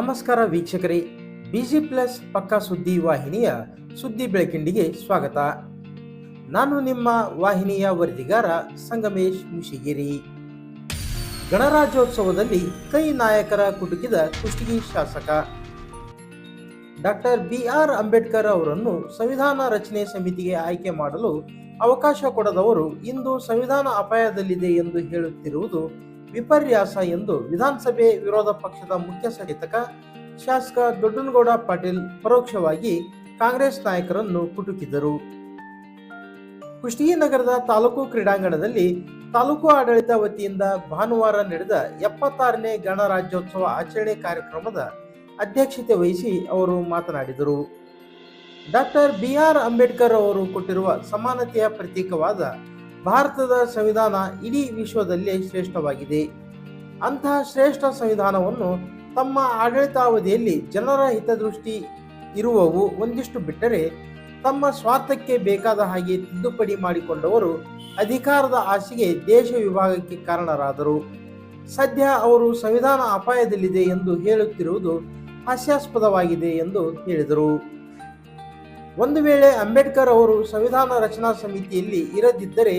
ನಮಸ್ಕಾರ ವೀಕ್ಷಕರೇ, busy plus ಪಕ್ಕಾ ಸುದ್ದಿ ವಾಹಿನಿಯ ಸುದ್ದಿ ಬೆಳಕಿಂಡಿಗೆ ಸ್ವಾಗತ. ನಾನು ನಿಮ್ಮ ವಾಹಿನಿಯ ವರದಿಗಾರ ಸಂಗಮೇಶ್ ಮುಶಿಗಿರಿ ಗಣರಾಜ್ಯೋತ್ಸವದಲ್ಲಿ ಕೈ ನಾಯಕರ ಕುಟುಕಿದ ಕುಷ್ಟಗಿ ಶಾಸಕ ಡಾಕ್ಟರ್ ಬಿ ಆರ್ ಅಂಬೇಡ್ಕರ್ ಅವರನ್ನು ಸಂವಿಧಾನ ರಚನೆ ಸಮಿತಿಗೆ ಆಯ್ಕೆ ಮಾಡಲು ಅವಕಾಶ ಕೊಡದವರು ಇಂದು ಸಂವಿಧಾನ ಅಪಾಯದಲ್ಲಿದೆ ಎಂದು ಹೇಳುತ್ತಿರುವುದು ವಿಪರ್ಯಾಸ ಎಂದು ವಿಧಾನಸಭೆ ವಿರೋಧ ಪಕ್ಷದ ಮುಖ್ಯ ಸಚೇತಕ ಶಾಸಕ ದೊಡ್ಡನಗೌಡ ಪಾಟೀಲ್ ಪರೋಕ್ಷವಾಗಿ ಕಾಂಗ್ರೆಸ್ ನಾಯಕರನ್ನು ಕುಟುಕಿದರು. ಕುಷ್ಟಗಿ ನಗರದ ತಾಲೂಕು ಕ್ರೀಡಾಂಗಣದಲ್ಲಿ ತಾಲೂಕು ಆಡಳಿತ ವತಿಯಿಂದ ಭಾನುವಾರ ನಡೆದ ಎಪ್ಪತ್ತಾರನೇ ಗಣರಾಜ್ಯೋತ್ಸವ ಆಚರಣೆ ಕಾರ್ಯಕ್ರಮದ ಅಧ್ಯಕ್ಷತೆ ವಹಿಸಿ ಅವರು ಮಾತನಾಡಿದರು. ಡಾಕ್ಟರ್ ಬಿ ಆರ್ ಅಂಬೇಡ್ಕರ್ ಅವರು ಕೊಟ್ಟಿರುವ ಸಮಾನತೆಯ ಪ್ರತೀಕವಾದ ಭಾರತದ ಸಂವಿಧಾನ ಇಡೀ ವಿಶ್ವದಲ್ಲೇ ಶ್ರೇಷ್ಠವಾಗಿದೆ. ಅಂತಹ ಶ್ರೇಷ್ಠ ಸಂವಿಧಾನವನ್ನು ತಮ್ಮ ಆಡಳಿತಾವಧಿಯಲ್ಲಿ ಜನರ ಹಿತದೃಷ್ಟಿ ಇರುವವು ಒಂದಿಷ್ಟು ಬಿಟ್ಟರೆ ತಮ್ಮ ಸ್ವಾರ್ಥಕ್ಕೆ ಬೇಕಾದ ಹಾಗೆ ತಿದ್ದುಪಡಿ ಮಾಡಿಕೊಂಡವರು ಅಧಿಕಾರದ ಆಸೆಗೆ ದೇಶ ವಿಭಾಗಕ್ಕೆ ಕಾರಣರಾದರು. ಸದ್ಯ ಅವರು ಸಂವಿಧಾನ ಅಪಾಯದಲ್ಲಿದೆ ಎಂದು ಹೇಳುತ್ತಿರುವುದು ಹಾಸ್ಯಾಸ್ಪದವಾಗಿದೆ ಎಂದು ಹೇಳಿದರು. ಒಂದು ವೇಳೆ ಅಂಬೇಡ್ಕರ್ ಅವರು ಸಂವಿಧಾನ ರಚನಾ ಸಮಿತಿಯಲ್ಲಿ ಇರದಿದ್ದರೆ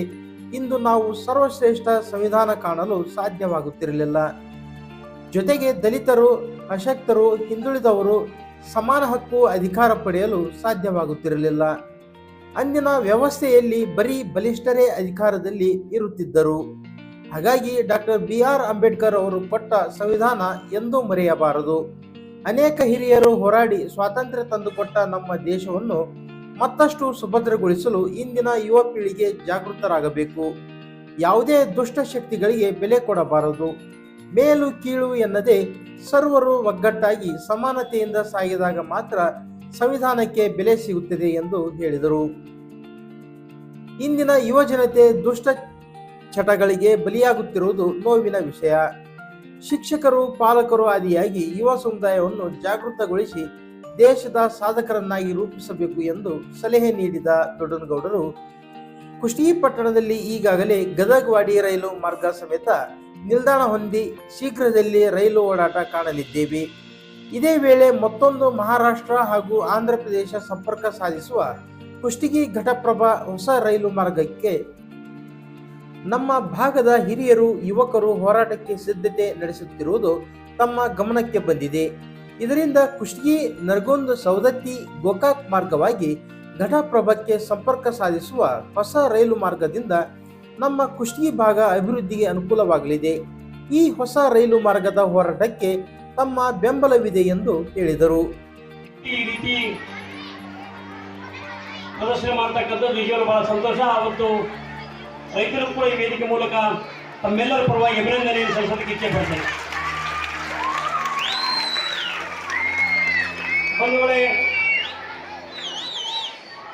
ಇಂದು ನಾವು ಸರ್ವಶ್ರೇಷ್ಠ ಸಂವಿಧಾನ ಕಾಣಲು ಸಾಧ್ಯವಾಗುತ್ತಿರಲಿಲ್ಲ. ಜೊತೆಗೆ ದಲಿತರು, ಅಶಕ್ತರು, ಹಿಂದುಳಿದವರು ಸಮಾನ ಹಕ್ಕು ಅಧಿಕಾರ ಪಡೆಯಲು ಸಾಧ್ಯವಾಗುತ್ತಿರಲಿಲ್ಲ. ಅಂದಿನ ವ್ಯವಸ್ಥೆಯಲ್ಲಿ ಬರೀ ಬಲಿಷ್ಠರೇ ಅಧಿಕಾರದಲ್ಲಿ ಇರುತ್ತಿದ್ದರು. ಹಾಗಾಗಿ ಡಾಕ್ಟರ್ ಬಿ ಆರ್ ಅಂಬೇಡ್ಕರ್ ಅವರು ಕೊಟ್ಟ ಸಂವಿಧಾನ ಎಂದೂ ಮರೆಯಬಾರದು. ಅನೇಕ ಹಿರಿಯರು ಹೋರಾಡಿ ಸ್ವಾತಂತ್ರ್ಯ ತಂದುಕೊಟ್ಟ ನಮ್ಮ ದೇಶವನ್ನು ಮತ್ತಷ್ಟು ಸುಭದ್ರಗೊಳಿಸಲು ಇಂದಿನ ಯುವ ಪೀಳಿಗೆ ಜಾಗೃತರಾಗಬೇಕು. ಯಾವುದೇ ದುಷ್ಟಶಕ್ತಿಗಳಿಗೆ ಬೆಲೆ ಕೊಡಬಾರದು. ಮೇಲು ಕೀಳು ಎನ್ನದೆ ಸರ್ವರು ಒಗ್ಗಟ್ಟಾಗಿ ಸಮಾನತೆಯಿಂದ ಸಾಗಿದಾಗ ಮಾತ್ರ ಸಂವಿಧಾನಕ್ಕೆ ಬೆಲೆ ಸಿಗುತ್ತದೆ ಎಂದು ಹೇಳಿದರು. ಇಂದಿನ ಯುವ ಜನತೆ ದುಷ್ಟ ಚಟಗಳಿಗೆ ಬಲಿಯಾಗುತ್ತಿರುವುದು ನೋವಿನ ವಿಷಯ. ಶಿಕ್ಷಕರು, ಪಾಲಕರು ಆದಿಯಾಗಿ ಯುವ ಸಮುದಾಯವನ್ನು ಜಾಗೃತಗೊಳಿಸಿ ದೇಶದ ಸಾಧಕರನ್ನಾಗಿ ರೂಪಿಸಬೇಕು ಎಂದು ಸಲಹೆ ನೀಡಿದ ದೊಡ್ಡನಗೌಡರು ಕುಷ್ಟಗಿ ಪಟ್ಟಣದಲ್ಲಿ ಈಗಾಗಲೇ ಗದಗವಾಡಿ ರೈಲು ಮಾರ್ಗ ಸಮೇತ ನಿಲ್ದಾಣ ಹೊಂದಿ ಶೀಘ್ರದಲ್ಲಿ ರೈಲು ಓಡಾಟ ಕಾಣಲಿದ್ದೇವೆ. ಇದೇ ವೇಳೆ ಮತ್ತೊಂದು ಮಹಾರಾಷ್ಟ್ರ ಹಾಗೂ ಆಂಧ್ರ ಪ್ರದೇಶ ಸಂಪರ್ಕ ಸಾಧಿಸುವ ಕುಷ್ಟಗಿ ಘಟಪ್ರಭಾ ಹೊಸ ರೈಲು ಮಾರ್ಗಕ್ಕೆ ನಮ್ಮ ಭಾಗದ ಹಿರಿಯರು, ಯುವಕರು ಹೋರಾಟಕ್ಕೆ ಸಿದ್ಧತೆ ನಡೆಸುತ್ತಿರುವುದು ತಮ್ಮ ಗಮನಕ್ಕೆ ಬಂದಿದೆ. ಇದರಿಂದ ಕುಷ್ಟಗಿ, ನರಗುಂದ್ ಸೌದತ್ತಿ ಗೋಕಾಕ್ ಮಾರ್ಗವಾಗಿ ಘಟಪ್ರಭಕ್ಕೆ ಸಂಪರ್ಕ ಸಾಧಿಸುವ ಹೊಸ ರೈಲು ಮಾರ್ಗದಿಂದ ನಮ್ಮ ಕುಷ್ಟಗಿ ಭಾಗ ಅಭಿವೃದ್ಧಿಗೆ ಅನುಕೂಲವಾಗಲಿದೆ. ಈ ಹೊಸ ರೈಲು ಮಾರ್ಗದ ಹೋರಾಟಕ್ಕೆ ತಮ್ಮ ಬೆಂಬಲವಿದೆ ಎಂದು ಹೇಳಿದರು. ಪ್ರದರ್ಶನ ಮಾಡ್ತಕ್ಕಂಥದ್ದು ಬಹಳ ಸಂತೋಷ. ಅವತ್ತು ರೈತರು ಕೂಡ ಈ ವೇದಿಕೆ ಮೂಲಕ ತಮ್ಮೆಲ್ಲರ ಪರವಾಗಿ ಅಭಿನಂದನೆಯನ್ನು ಸಲ್ಲಿಸೋದಕ್ಕೆ ಇಚ್ಛೆ ಪಡ್ತೇನೆ. ಬಂಧುಗಳೇ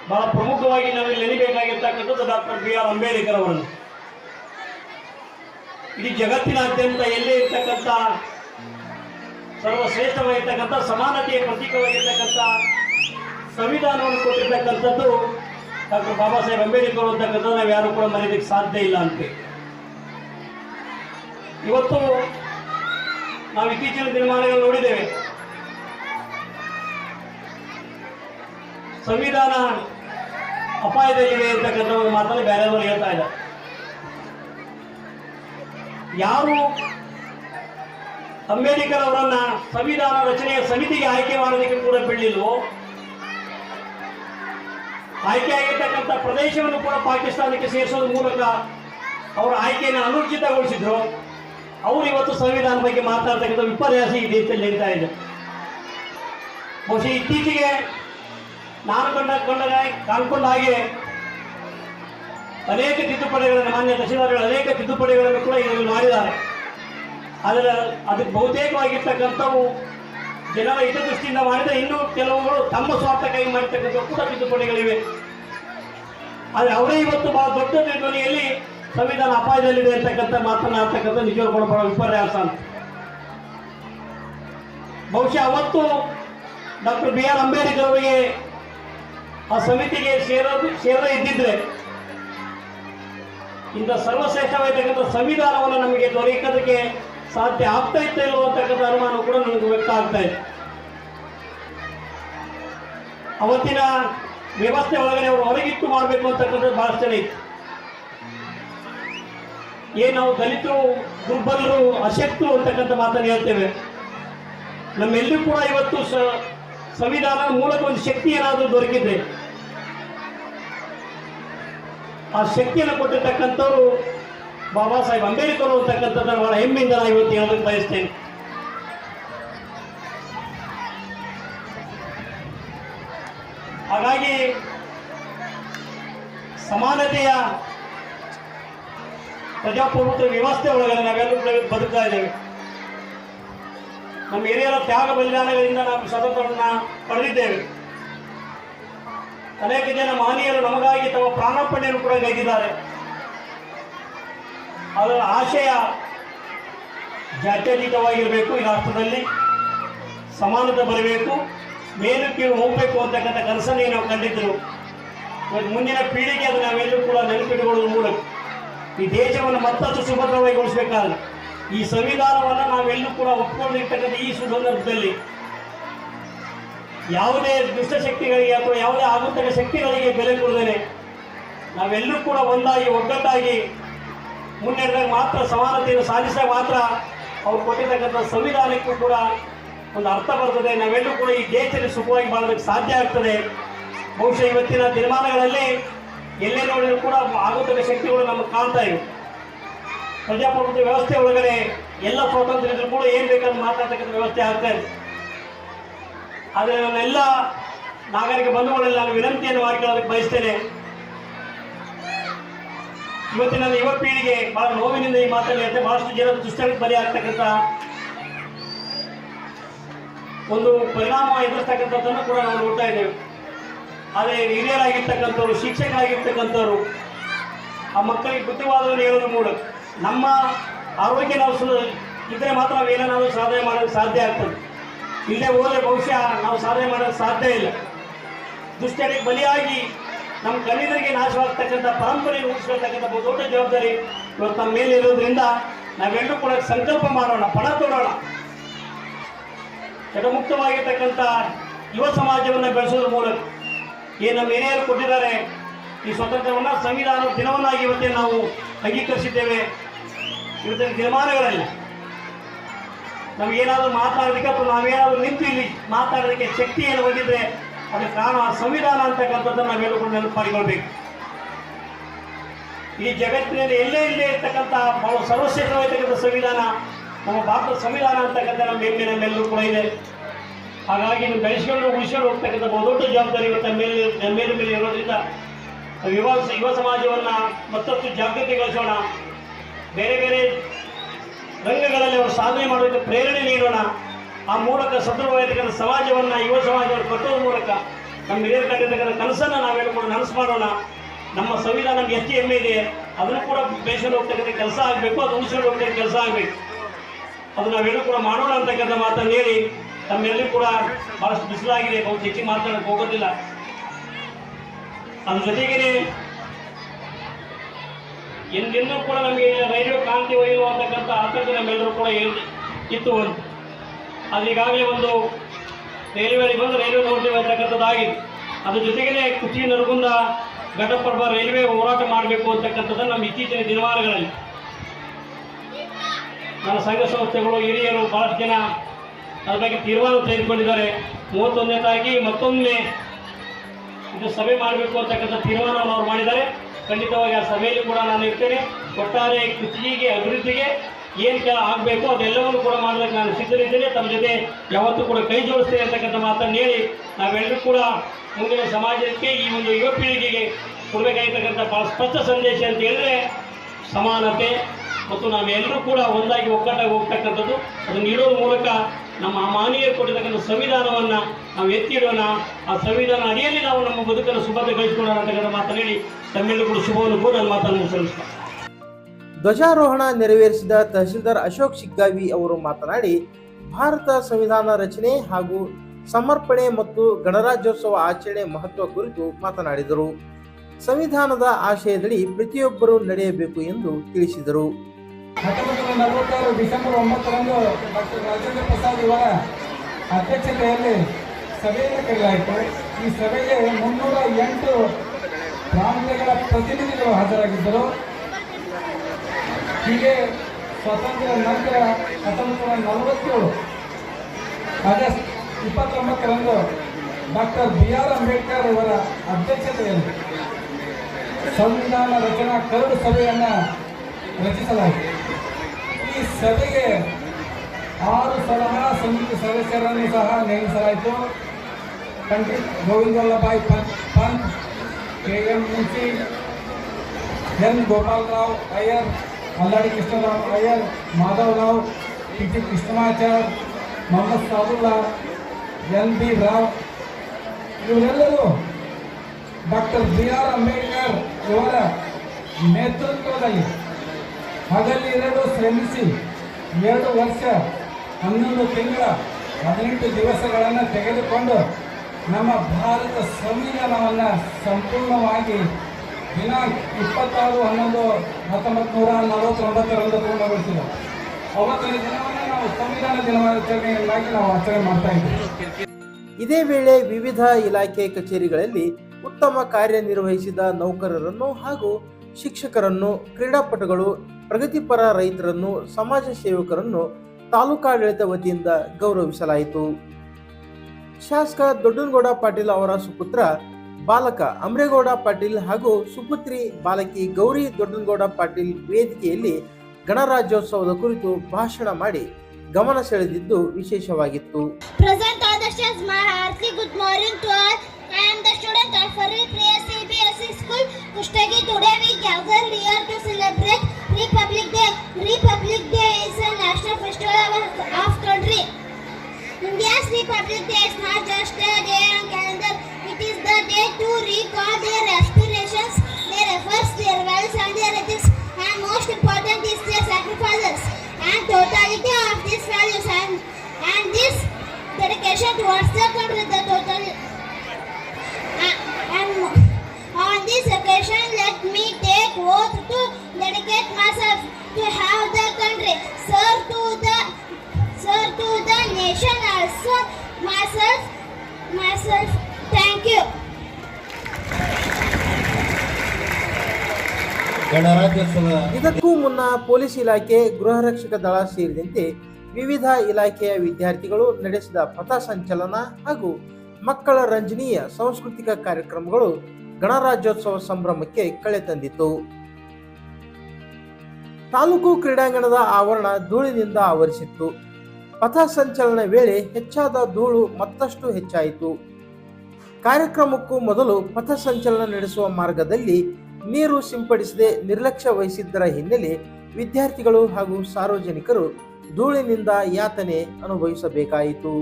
ಬಹಳ ಪ್ರಮುಖವಾಗಿ ನಾವು ನೆನಬೇಕಾಗಿರ್ತಕ್ಕಂಥದ್ದು ಡಾಕ್ಟರ್ ಬಿ ಆರ್ ಅಂಬೇಡ್ಕರ್ ಅವರನ್ನು. ಇಡೀ ಜಗತ್ತಿನಾದ್ಯಂತ ಎಲ್ಲೇ ಇರ್ತಕ್ಕಂಥ ಸರ್ವಶ್ರೇಷ್ಠವಾಗಿರ್ತಕ್ಕಂಥ ಸಮಾನತೆಯ ಪ್ರತೀಕವಾಗಿರ್ತಕ್ಕಂಥ ಸಂವಿಧಾನವನ್ನು ಕೊಟ್ಟಿರ್ತಕ್ಕಂಥದ್ದು ಡಾಕ್ಟರ್ ಬಾಬಾ ಸಾಹೇಬ್ ಅಂಬೇಡ್ಕರ್ ಕಥೆ ನಾವು ಯಾರು ಕೂಡ ಮರೆಯೋದಕ್ಕೆ ಸಾಧ್ಯ ಇಲ್ಲ ಅಂತ. ಇವತ್ತು ನಾವು ಇತ್ತೀಚಿನ ದಿನಮಾನಗಳು ನೋಡಿದ್ದೇವೆ. ಸಂವಿಧಾನ ಅಪಾಯದಲ್ಲಿದೆ ಅಂತಕ್ಕಂಥ ಒಂದು ಮಾತನ್ನು ಬೇರೆಯವರು ಹೇಳ್ತಾ ಇದ್ದಾರೆ. ಯಾರು ಅಂಬೇಡ್ಕರ್ ಅವರನ್ನ ಸಂವಿಧಾನ ರಚನೆಯ ಸಮಿತಿಗೆ ಆಯ್ಕೆ ಮಾಡೋದಕ್ಕೆ ಕೂಡ ಬಿಡಲಿಲ್ವೋ ಆಯ್ಕೆ ಆಗಿರ್ತಕ್ಕಂಥ ಪ್ರದೇಶವನ್ನು ಕೂಡ ಪಾಕಿಸ್ತಾನಕ್ಕೆ ಸೇರಿಸೋದ್ರ ಮೂಲಕ ಅವರ ಆಯ್ಕೆಯನ್ನು ಅನುರ್ಜಿತಗೊಳಿಸಿದ್ರು. ಅವರು ಇವತ್ತು ಸಂವಿಧಾನ ಬಗ್ಗೆ ಮಾತಾಡ್ತಕ್ಕಂಥ ವಿಪರ್ಯಾಸ ಈ ದೇಶದಲ್ಲಿ ನಡೀತಾ ಇದೆ ಬಹುಶಃ ಇತ್ತೀಚೆಗೆ ನಾನು ಕಂಡ ಕಂಡ ಹಾಗೆ ಅನೇಕ ತಿದ್ದುಪಡಿಗಳನ್ನು, ಮಾನ್ಯ ತಹಶೀಲ್ದಾರ್ಗಳು ಅನೇಕ ತಿದ್ದುಪಡಿಗಳನ್ನು ಕೂಡ ಇದರಲ್ಲಿ ಮಾಡಿದ್ದಾರೆ. ಆದರೆ ಅದಕ್ಕೆ ಬಹುತೇಕವಾಗಿರ್ತಕ್ಕಂಥವು ಜನರ ಹಿತದೃಷ್ಟಿಯಿಂದ ಮಾಡಿದ ಇನ್ನೂ ಕೆಲವುಗಳು ತಮ್ಮ ಸ್ವಾರ್ಥಕ್ಕಾಗಿ ಮಾಡಿರ್ತಕ್ಕಂಥ ಕೂಡ ತಿದ್ದುಪಡಿಗಳಿವೆ. ಆದರೆ ಅವರೇ ಇವತ್ತು ಬಹಳ ದೊಡ್ಡ ಧ್ವನಿಯಲ್ಲಿ ಸಂವಿಧಾನ ಅಪಾಯದಲ್ಲಿದೆ ಅಂತಕ್ಕಂಥ ಮಾತನಾಡ್ತಕ್ಕಂಥ ನಿಜವಾಗ ಬಹಳ ವಿಪರ್ಯಾಸ ಅಂತ. ಬಹುಶಃ ಅವತ್ತು ಡಾಕ್ಟರ್ ಬಿ ಆರ್ ಅಂಬೇಡ್ಕರ್ ಅವರಿಗೆ ಆ ಸಮಿತಿಗೆ ಸೇರೋದು ಸೇರದೇ ಇದ್ದಿದ್ರೆ ಇಂಥ ಸರ್ವಶ್ರೇಷ್ಠವಾಗಿರ್ತಕ್ಕಂಥ ಸಂವಿಧಾನವನ್ನು ನಮಗೆ ದೊರಕೋದಕ್ಕೆ ಸಾಧ್ಯ ಆಗ್ತಾ ಇತ್ತ ಇಲ್ಲೋ ಅನುಮಾನ ಕೂಡ ನನಗೆ ವ್ಯಕ್ತ ಆಗ್ತಾ ಇದೆ. ಅವತ್ತಿನ ವ್ಯವಸ್ಥೆ ಒಳಗಡೆ ಅವರು ಹೊರಗಿಟ್ಟು ಮಾಡಬೇಕು ಅಂತಕ್ಕಂಥದ್ದು ಬಹಳ ಜನ ಇತ್ತು. ಏನ್ ನಾವು ದಲಿತರು, ದುರ್ಬಲರು, ಅಶಕ್ತರು ಅಂತಕ್ಕಂಥ ಮಾತನ್ನು ಹೇಳ್ತೇವೆ. ನಮ್ಮೆಲ್ಲರೂ ಕೂಡ ಇವತ್ತು ಸಂವಿಧಾನ ಮೂಲಕ ಒಂದು ಶಕ್ತಿ ಏನಾದರೂ ದೊರಕಿದ್ರೆ, ಆ ಶಕ್ತಿಯನ್ನು ಕೊಟ್ಟಿರ್ತಕ್ಕಂಥವ್ರು ಬಾಬಾ ಸಾಹೇಬ್ ಅಂಬೇಡ್ಕರ್ ಅಂತಕ್ಕಂಥದ್ದನ್ನು ಬಹಳ ಹೆಮ್ಮೆಯಿಂದ ನಾನು ಇವತ್ತು ಹೇಳೋದಕ್ಕೆ ಬಯಸ್ತೇನೆ. ಹಾಗಾಗಿ ಸಮಾನತೆಯ ಪ್ರಜಾಪ್ರಭುತ್ವ ವ್ಯವಸ್ಥೆ ಒಳಗಡೆ ನಾವೆಲ್ಲರೂ ಬದುಕ್ತಾ ಇದ್ದೇವೆ. ನಮ್ಮ ಹಿರಿಯರ ತ್ಯಾಗ ಬಲಿದಾನಗಳಿಂದ ನಾವು ಸ್ವತಂತ್ರವನ್ನ ಪಡೆದಿದ್ದೇವೆ. ಅನೇಕ ಜನ ಮಹನೀಯರು ನಮಗಾಗಿ ತಮ್ಮ ಪ್ರಾಣಾರ್ಪಣೆಯನ್ನು ಕೂಡ ಗೈದಿದ್ದಾರೆ ಅದರ ಆಶಯ ಜಾತ್ಯತೀತವಾಗಿರಬೇಕು ಈ ರಾಷ್ಟ್ರದಲ್ಲಿ. ಸಮಾನತೆ ಬರಬೇಕು. ಮೇಲು ಕೀಳು ಹೋಗಬೇಕು ಅಂತಕ್ಕಂಥ ಕನಸನ್ನೇ ನಾವು ಕಂಡಿದ್ದರು. ಇವತ್ತು ಮುಂದಿನ ಪೀಳಿಗೆ ಅದು ನಾವೆಲ್ಲರೂ ಕೂಡ ನೆನಪಿಟ್ಟುಕೊಳ್ಳುವ ಮೂಲಕ. ಈ ದೇಶವನ್ನು ಮತ್ತಷ್ಟು ಸುಭದ್ರವಾಗಿಗೊಳಿಸಬೇಕಾದ್ರೆ ಈ ಸಂವಿಧಾನವನ್ನು ನಾವೆಲ್ಲರೂ ಕೂಡ ಒಪ್ಪಿಕೊಂಡಿರ್ತಕ್ಕಂಥ ಈ ಸಂದರ್ಭದಲ್ಲಿ ಯಾವುದೇ ದುಷ್ಟಶಕ್ತಿಗಳಿಗೆ ಅಥವಾ ಯಾವುದೇ ಆಗುತ್ತಕ ಶಕ್ತಿಗಳಿಗೆ ಬೆಲೆ ಕೊಡದೇನೆ ನಾವೆಲ್ಲರೂ ಕೂಡ ಒಂದಾಗಿ, ಒಗ್ಗಟ್ಟಾಗಿ ಮುನ್ನಡೆದಾಗ ಮಾತ್ರ ಸಮಾನತೆಯನ್ನು ಸಾಧಿಸಿದಾಗ ಮಾತ್ರ ಅವ್ರು ಕೊಟ್ಟಿರ್ತಕ್ಕಂಥ ಸಂವಿಧಾನಕ್ಕೂ ಕೂಡ ಒಂದು ಅರ್ಥ ಬರ್ತದೆ. ನಾವೆಲ್ಲರೂ ಕೂಡ ಈ ದೇಶದಲ್ಲಿ ಸುಖವಾಗಿ ಬಾಳೋದಕ್ಕೆ ಸಾಧ್ಯ ಆಗ್ತದೆ. ಬಹುಶಃ ಇವತ್ತಿನ ದಿನಮಾನಗಳಲ್ಲಿ ಎಲ್ಲೇ ನೋಡಿದ್ರು ಕೂಡ ಆಗುತ್ತಿರುವ ಶಕ್ತಿಗಳು ನಮಗೆ ಕಾಣ್ತಾ ಇವೆ. ಪ್ರಜಾಪ್ರಭುತ್ವ ವ್ಯವಸ್ಥೆ ಒಳಗಡೆ ಎಲ್ಲ ಸ್ವಾತಂತ್ರ್ಯ ಇದ್ರು ಕೂಡ ಏನು ಬೇಕಾದ್ರೂ ಮಾತಾಡ್ತಕ್ಕಂಥ ವ್ಯವಸ್ಥೆ ಆಗ್ತಾ ಇದೆ. ಆದರೆ ನನ್ನೆಲ್ಲ ನಾಗರಿಕ ಬಂಧುಗಳಲ್ಲಿ, ನಾನು ವಿನಂತಿಯನ್ನು ಮಾಡಿಕೊಳ್ಳೋದಕ್ಕೆ ಬಯಸ್ತೇನೆ. ಇವತ್ತಿನ ಯುವ ಪೀಳಿಗೆ ಬಹಳ ನೋವಿನಿಂದ ಈ ಮಾತನ್ನು ಹೇಳ್ತೇನೆ ಬಹಳಷ್ಟು ಜನ ಬಲಿ ಬಲಿಯಾಗ್ತಕ್ಕಂಥ ಒಂದು ಪರಿಣಾಮ ಎದುರಿಸ್ತಕ್ಕಂಥದ್ದನ್ನು ಕೂಡ ನಾವು ನೋಡ್ತಾ ಇದ್ದೇವೆ. ಆದರೆ ಹಿರಿಯರಾಗಿರ್ತಕ್ಕಂಥವ್ರು, ಶಿಕ್ಷಕರಾಗಿರ್ತಕ್ಕಂಥವ್ರು, ಆ ಮಕ್ಕಳಿಗೆ ಬುದ್ಧಿವಾದವನ್ನು ಹೇಳೋದ್ರ ಮೂಲಕ ನಮ್ಮ ಆರೋಗ್ಯ ನಾವು ಸು, ಇದ್ರೆ ಮಾತ್ರ ನಾವು ಏನಾದರೂ ಸಾಧನೆ ಮಾಡೋಕ್ಕೆ ಸಾಧ್ಯ ಆಗ್ತದೆ. ಇಲ್ಲೇ ಹೋದರೆ ಬಹುಶಃ ನಾವು ಸಾಧನೆ ಮಾಡೋಕ್ಕೆ ಸಾಧ್ಯ ಇಲ್ಲ. ದುಷ್ಟರಿಗೆ ಬಲಿಯಾಗಿ ನಮ್ಮ ಕಣ್ಣಿದರಿಗೆ ನಾಶವಾಗ್ತಕ್ಕಂಥ ಪರಂಪರೆ ಉಳಿಸ್ಕೊಳ್ತಕ್ಕಂಥ ಬಹು ದೊಡ್ಡ ಜವಾಬ್ದಾರಿ ಇವತ್ತು ನಮ್ಮ ಮೇಲೆ ಇರೋದ್ರಿಂದ ನಾವೆಲ್ಲರೂ ಕೂಡ ಸಂಕಲ್ಪ ಮಾಡೋಣ, ಪಣ ತೊಡೋಣ. ಜಗಮುಕ್ತವಾಗಿರ್ತಕ್ಕಂಥ ಯುವ ಸಮಾಜವನ್ನು ಬೆಳೆಸೋದ್ರ ಮೂಲಕ ಏನು ನಮ್ಮ ಹಿರಿಯರು ಕೊಟ್ಟಿದ್ದಾರೆ ಈ ಸ್ವಾತಂತ್ರ್ಯವನ್ನು ಸಂವಿಧಾನ ದಿನವನ್ನಾಗಿ ಇವತ್ತೇ ನಾವು ಅಂಗೀಕರಿಸಿದ್ದೇವೆ. ಇವತ್ತಿನ ದಿನಮಾನಗಳಲ್ಲಿ ನಮಗೇನಾದರೂ ಮಾತಾಡೋದಕ್ಕೆ ಅಥವಾ ನಾವೇನಾದರೂ ನಿಂತು ಇಲ್ಲಿ ಮಾತಾಡೋದಕ್ಕೆ ಶಕ್ತಿ ಏನು ಬಂದಿದ್ರೆ ಅದಕ್ಕೆ ಕಾರಣ ಸಂವಿಧಾನ ಅಂತಕ್ಕಂಥದ್ದನ್ನು ನಾವು ಹೇಳಿಕೊಂಡು ನೆನಪು ಮಾಡಿಕೊಳ್ಬೇಕು ಈ ಜಗತ್ತಿನಲ್ಲಿ ಎಲ್ಲೇ ಇಲ್ಲೇ ಇರ್ತಕ್ಕಂಥ ಸರ್ವಶ್ರೇಷ್ಠವಾಗಿರ್ತಕ್ಕಂಥ ಸಂವಿಧಾನ, ನಮ್ಮ ಭಾರತದ ಸಂವಿಧಾನ ಅಂತಕ್ಕಂಥ ನಮ್ಮ ಹೆಮ್ಮೆ ನಮ್ಮೆಲ್ಲರೂ ಕೂಡ ಇದೆ. ಹಾಗಾಗಿ ನೀವು ಬೆಳೆಸ್ಕೊಂಡು ಉಳಿಸ್ಕೊಂಡು ಹೋಗ್ತಕ್ಕಂಥ ಬಹುದೊಡ್ಡ ಜವಾಬ್ದಾರಿ ಇವತ್ತು ಮೇಲೆ ಮೇಲೆ ಮೇಲೆ ಇರೋದ್ರಿಂದ ಯುವ ಯುವ ಸಮಾಜವನ್ನು ಮತ್ತಷ್ಟು ಜಾಗೃತಿಗೊಳಿಸೋಣ. ಬೇರೆ ಬೇರೆ ರಂಗಗಳಲ್ಲಿ ಅವರು ಸಾಧನೆ ಮಾಡೋದಕ್ಕೆ ಪ್ರೇರಣೆ ನೀಡೋಣ. ಆ ಮೂಲಕ ಸದೃಢವಾಗಿರ್ತಕ್ಕಂಥ ಸಮಾಜವನ್ನು, ಯುವ ಸಮಾಜವನ್ನು ಕಟ್ಟುವ ಮೂಲಕ ನಮ್ಮ ಹಿರಿಯರು ಕಂಡಿರ್ತಕ್ಕಂಥ ಕನಸನ್ನು ನಾವೆಲ್ಲ ಕೂಡ ನನಸು ಮಾಡೋಣ ನಮ್ಮ ಸಂವಿಧಾನ ನಮ್ಗೆ ಎಷ್ಟು ಹೆಮ್ಮೆ ಇದೆ. ಅದನ್ನು ಕೂಡ ಬೇಸಲು ಹೋಗ್ತಕ್ಕಂಥ ಕೆಲಸ ಆಗಬೇಕು, ಅದು ಉಸಿರು ಹೋಗ್ತಕ್ಕಂಥ ಕೆಲಸ ಆಗಬೇಕು. ಅದು ನಾವೇನು ಕೂಡ ಮಾಡೋಣ ಅಂತಕ್ಕಂಥ ಮಾತನ್ನು ಹೇಳಿ, ತಮ್ಮೆಲ್ಲರೂ ಕೂಡ ಬಹಳಷ್ಟು ಬಿಸಿಲಾಗಿದೆ, ಬಹು ಹೆಚ್ಚಿಗೆ ಮಾತಾಡಕ್ಕೆ ಹೋಗೋದಿಲ್ಲ. ಅದ್ರ ಜೊತೆಗೇನೆ ಎಂದೆಂದೂ ಕೂಡ ನಮಗೆ ರೈಲ್ವೆ ಕಾಂತಿ ಒಯ್ಯುವ ಅಂತಕ್ಕಂಥ ಆತಂಕ ನಮ್ಮೆಲ್ಲರೂ ಕೂಡ ಇತ್ತು ಒಂದು. ಅದು ಈಗಾಗಲೇ ಒಂದು ರೈಲ್ವೆ ಬಂದು ರೈಲ್ವೆ ನೋಡ್ತೀವಿ ಅಂತಕ್ಕಂಥದ್ದಾಗಿದೆ ಅದ್ರ ಜೊತೆಗೇನೆ ಕುಚಿ ನರಗುಂದ ಘಟಪ್ರಭಾ ರೈಲ್ವೆ ಹೋರಾಟ ಮಾಡಬೇಕು ಅಂತಕ್ಕಂಥದ್ದು ನಮ್ಮ ಇತ್ತೀಚಿನ ದಿನಮಾನಗಳಲ್ಲಿ ನನ್ನ ಸಂಘ ಸಂಸ್ಥೆಗಳು ಹಿರಿಯರು ಬಹಳಷ್ಟು ಜನ ಅದ್ರ ಬಗ್ಗೆ ತೀರ್ಮಾನ ತೆಗೆದುಕೊಂಡಿದ್ದಾರೆ. ಮೂವತ್ತೊಂದನೇ ತಾರೀಕಿಗೆ ಮತ್ತೊಮ್ಮೆ ಇದು ಸಭೆ ಮಾಡಬೇಕು ಅಂತಕ್ಕಂಥ ತೀರ್ಮಾನವನ್ನು ಅವರು ಮಾಡಿದ್ದಾರೆ. ಖಂಡಿತವಾಗಿ ಆ ಸಭೆಯಲ್ಲಿ ಕೂಡ ನಾನು ಇರ್ತೇನೆ. ಒಟ್ಟಾರೆ ಕೃಷಿಗೆ ಅಭಿವೃದ್ಧಿಗೆ ಏನು ಕೆಲ ಆಗಬೇಕು ಅದೆಲ್ಲವನ್ನು ಕೂಡ ಮಾಡೋದಕ್ಕೆ ನಾನು ಸಿದ್ಧರಿದ್ದೇನೆ, ತಮ್ಮ ಜೊತೆ ಯಾವತ್ತೂ ಕೂಡ ಕೈ ಜೋಡಿಸ್ತೇನೆ ಅಂತಕ್ಕಂಥ ಮಾತನ್ನು ಹೇಳಿ ನಾವೆಲ್ಲರೂ ಕೂಡ ಮುಂದಿನ ಸಮಾಜಕ್ಕೆ ಈ ಒಂದು ಯುವ ಪೀಳಿಗೆಗೆ ಕೊಡಬೇಕಾಗಿರ್ತಕ್ಕಂಥ ಭಾಳ ಸ್ಪಷ್ಟ ಸಂದೇಶ ಅಂತ ಹೇಳಿದ್ರೆ ಸಮಾನತೆ ಮತ್ತು ನಾವೆಲ್ಲರೂ ಕೂಡ ಒಂದಾಗಿ ಒಗ್ಗಟ್ಟಾಗಿ ಹೋಗ್ತಕ್ಕಂಥದ್ದು. ಅದನ್ನು ನೀಡೋದ್ರ ಮೂಲಕ ನಮ್ಮ ಮಾನವೀಯರು ಕೊಟ್ಟಿರ್ತಕ್ಕಂಥ ಸಂವಿಧಾನವನ್ನು ನಾವು ಎತ್ತಿಡೋಣ ಆ ಸಂವಿಧಾನ ಅಡಿಯಲ್ಲಿ ನಾವು ನಮ್ಮ ಬದುಕನ್ನು ಸುಭದ್ರಗೊಳಿಸಿಕೊಳ್ಳೋಣ ಅಂತಕ್ಕಂಥ ಮಾತನಾಡಿ ತಮ್ಮೆಲ್ಲರೂ ಕೂಡ ಶುಭವನ್ನು ಕೂಡ ನನ್ನ ಮಾತನ್ನು ಮುಗಿಸಲಿಸ್ತಾರೆ ಧ್ವಜಾರೋಹಣ ನೆರವೇರಿಸಿದ ತಹಶೀಲ್ದಾರ್ ಅಶೋಕ್ ಶಿಗ್ಗಾವಿ ಅವರು ಮಾತನಾಡಿ, ಭಾರತ ಸಂವಿಧಾನ ರಚನೆ ಹಾಗೂ ಸಮರ್ಪಣೆ ಮತ್ತು ಗಣರಾಜ್ಯೋತ್ಸವ ಆಚರಣೆ ಮಹತ್ವ ಕುರಿತು ಮಾತನಾಡಿದರು. ಸಂವಿಧಾನದ ಆಶಯದಡಿ ಪ್ರತಿಯೊಬ್ಬರೂ ನಡೆಯಬೇಕು ಎಂದು ತಿಳಿಸಿದರು. ಡಿಸೆಂಬರ್ ಒಂಬತ್ತರಂದು ಡಾಕ್ಟರ್ ರಾಜೇಂದ್ರ ಪ್ರಸಾದ್ ಇವರ ಅಧ್ಯಕ್ಷತೆಯಲ್ಲಿ ಸಭೆಯನ್ನು ಕರೆಯಲಾಯಿತು. ಈ ಸಭೆಗೆ ಮುನ್ನೂರ ಎಂಟು ಪ್ರಾಂತ್ಯಗಳ ಪ್ರತಿನಿಧಿಗಳು ಹಾಜರಾಗಿದ್ದರು. ಹೀಗೆ ಸ್ವಾತಂತ್ರ್ಯ ನಂತರ ಹತ್ತೊಂಬತ್ತು ನೂರ ನಲವತ್ತೇಳು, ಆಗಸ್ಟ್ ಇಪ್ಪತ್ತೊಂಬತ್ತರಂದು ಡಾಕ್ಟರ್ ಬಿ ಆರ್ ಅಂಬೇಡ್ಕರ್ ಅವರ ಅಧ್ಯಕ್ಷತೆಯಲ್ಲಿ ಸಂವಿಧಾನ ರಚನಾ ಕರಡು ಸಭೆಯನ್ನು ರಚಿಸಲಾಯಿತು. ಈ ಸಭೆಗೆ ಆರು ಸಲಹಾ ಸಮಿತಿ ಸದಸ್ಯರನ್ನು ಸಹ ನೇಮಿಸಲಾಯಿತು. Pandit Govind Vallabhai Pant Pant, K M Munshi, N Gopalarao Iyer Krishnarao Iyer Madhavarao T T Krishnamachar, Mohammad Sadulla, N B Rau, ಇವರೆಲ್ಲರೂ ಡಾಕ್ಟರ್ ಬಿ ಆರ್ ಅಂಬೇಡ್ಕರ್ ಇವರ ನೇತೃತ್ವದಲ್ಲಿ ಎರಡು ಶ್ರಮಿಸಿ ಎರಡು ವರ್ಷ ಹನ್ನೊಂದು ತಿಂಗಳ ಹದಿನೆಂಟು ದಿವಸಗಳನ್ನು ತೆಗೆದುಕೊಂಡು ನಮ್ಮ ಭಾರತ ಸಂವಿಧಾನವನ್ನು ಸಂಪೂರ್ಣವಾಗಿ ದಿನಾಂಕ ಇಪ್ಪತ್ತಾರು, ಹನ್ನೊಂದು ಹತ್ತೊಂಬತ್ತು ನೂರ ನಲವತ್ತೊಂಬತ್ತರಂದು ಪೂರ್ಣಗೊಳಿಸಿದ. ಅವತ್ತಿನ ದಿನವನ್ನು ನಾವು ಸಂವಿಧಾನ ದಿನಾಚರಣೆಯನ್ನಾಗಿ ನಾವು ಆಚರಣೆ ಮಾಡ್ತಾ ಇದ್ದೀವಿ. ಇದೇ ವೇಳೆ ವಿವಿಧ ಇಲಾಖೆ ಕಚೇರಿಗಳಲ್ಲಿ ಉತ್ತಮ ಕಾರ್ಯನಿರ್ವಹಿಸಿದ ನೌಕರರನ್ನು ಹಾಗೂ ಶಿಕ್ಷಕರನ್ನು, ಕ್ರೀಡಾಪಟುಗಳು, ಪ್ರಗತಿಪರ ರೈತರನ್ನು, ಸಮಾಜ ಸೇವಕರನ್ನು ತಾಲೂಕಾಡಳಿತ ವತಿಯಿಂದ ಗೌರವಿಸಲಾಯಿತು. ಶಾಸಕ ದೊಡ್ಡನಗೌಡ ಪಾಟೀಲ್ ಅವರ ಸುಪುತ್ರ ಬಾಲಕ ಅಂಬರೆಗೌಡ ಪಾಟೀಲ್ ಹಾಗೂ ಸುಪುತ್ರಿ ಬಾಲಕಿ ಗೌರಿ ದೊಡ್ಡನಗೌಡ ಪಾಟೀಲ್ ವೇದಿಕೆಯಲ್ಲಿ ಗಣರಾಜ್ಯೋತ್ಸವದ ಕುರಿತು ಭಾಷಣ ಮಾಡಿ ಗಮನ ಸೆಳೆದಿದ್ದು ವಿಶೇಷವಾಗಿತ್ತು. Present Adarsha ಸ್ಮାରತಿ good morning to all. I am the school republic day republic day of It is the day to record their aspirations, their efforts, their values and their ethics. And most important is their sacrifices and totality of these values and, and this dedication towards the country, the total. Uh, and on this occasion, let me take oath to dedicate myself to have the country, serve to the serve to the nation, also myself, myself. ಇದಕ್ಕೂ ಮುನ್ನ police ಇಲಾಖೆ, ಗೃಹ ರಕ್ಷಕ ದಳ ಸೇರಿದಂತೆ ವಿವಿಧ ಇಲಾಖೆಯ ವಿದ್ಯಾರ್ಥಿಗಳು ನಡೆಸಿದ ಪಥಸಂಚಲನ ಹಾಗೂ ಮಕ್ಕಳ ರಂಜನೀಯ ಸಾಂಸ್ಕೃತಿಕ ಕಾರ್ಯಕ್ರಮಗಳು ಗಣರಾಜ್ಯೋತ್ಸವ ಸಂಭ್ರಮಕ್ಕೆ ಕಳೆ ತಂದಿತು ತಾಲೂಕು ಕ್ರೀಡಾಂಗಣದ ಆವರಣ ಧೂಳಿನಿಂದ ಆವರಿಸಿತ್ತು. ಪಥಸಂಚಲನ ವೇಳೆ ಹೆಚ್ಚಾದ ಧೂಳು ಮತ್ತಷ್ಟು ಹೆಚ್ಚಾಯಿತು. ಕಾರ್ಯಕ್ರಮಕ್ಕೂ ಮೊದಲು ಪಥಸಂಚಲನ ನಡೆಸುವ ಮಾರ್ಗದಲ್ಲಿ ನೀರು ಸಿಂಪಡಿಸದೆ ನಿರ್ಲಕ್ಷ್ಯ ವಹಿಸಿದ್ದರ ಹಿನ್ನೆಲೆ ವಿದ್ಯಾರ್ಥಿಗಳು ಹಾಗೂ ಸಾರ್ವಜನಿಕರು ಧೂಳಿನಿಂದ ಯಾತನೆ ಅನುಭವಿಸಬೇಕಾಯಿತು.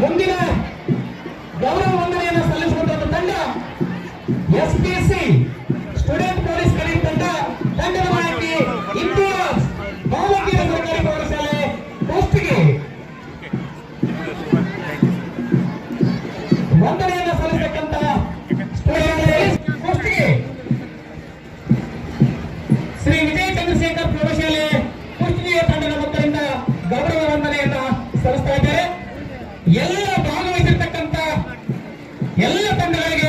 ಮುಂದಿನ ಗೌರವ ವಂದನೆಯನ್ನು ಸಲ್ಲಿಸುವಂತಹ ತಂಡ ಎಸ್ ಎಲ್ಲ ತಂಡಗಳಿಗೆ